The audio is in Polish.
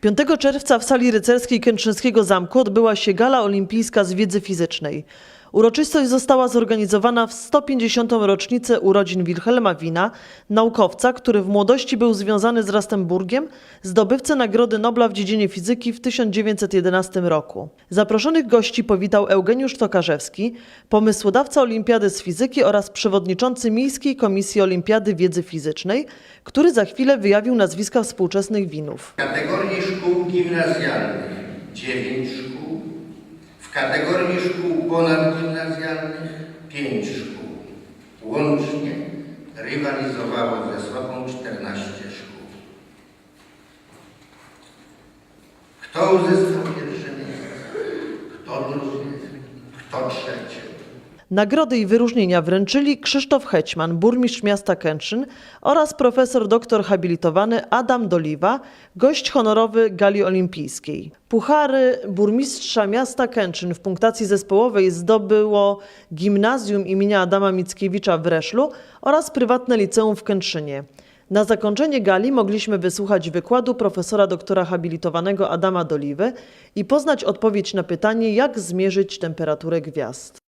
5 czerwca w sali rycerskiej Kętrzyńskiego Zamku odbyła się gala olimpijska z wiedzy fizycznej. Uroczystość została zorganizowana w 150. rocznicę urodzin Wilhelma Wina, naukowca, który w młodości był związany z Rastenburgiem, zdobywcę Nagrody Nobla w dziedzinie fizyki w 1911 roku. Zaproszonych gości powitał Eugeniusz Tokarzewski, pomysłodawca Olimpiady z Fizyki oraz przewodniczący Miejskiej Komisji Olimpiady Wiedzy Fizycznej, który za chwilę wyjawił nazwiska współczesnych winów. Kategorii szkół gimnazjalnych 9 szkół, w kategorii szkół ponadgimnazjalnych 5 szkół. Łącznie rywalizowało ze sobą 14 szkół. Kto uzyskał pierwsze miejsce? Kto drugie? Kto trzecie? Nagrody i wyróżnienia wręczyli Krzysztof Hećman, burmistrz miasta Kętrzyn oraz profesor doktor habilitowany Adam Doliwa, gość honorowy gali olimpijskiej. Puchary burmistrza miasta Kętrzyn w punktacji zespołowej zdobyło Gimnazjum imienia Adama Mickiewicza w Reszlu oraz prywatne liceum w Kętrzynie. Na zakończenie gali mogliśmy wysłuchać wykładu profesora doktora habilitowanego Adama Doliwy i poznać odpowiedź na pytanie, jak zmierzyć temperaturę gwiazd.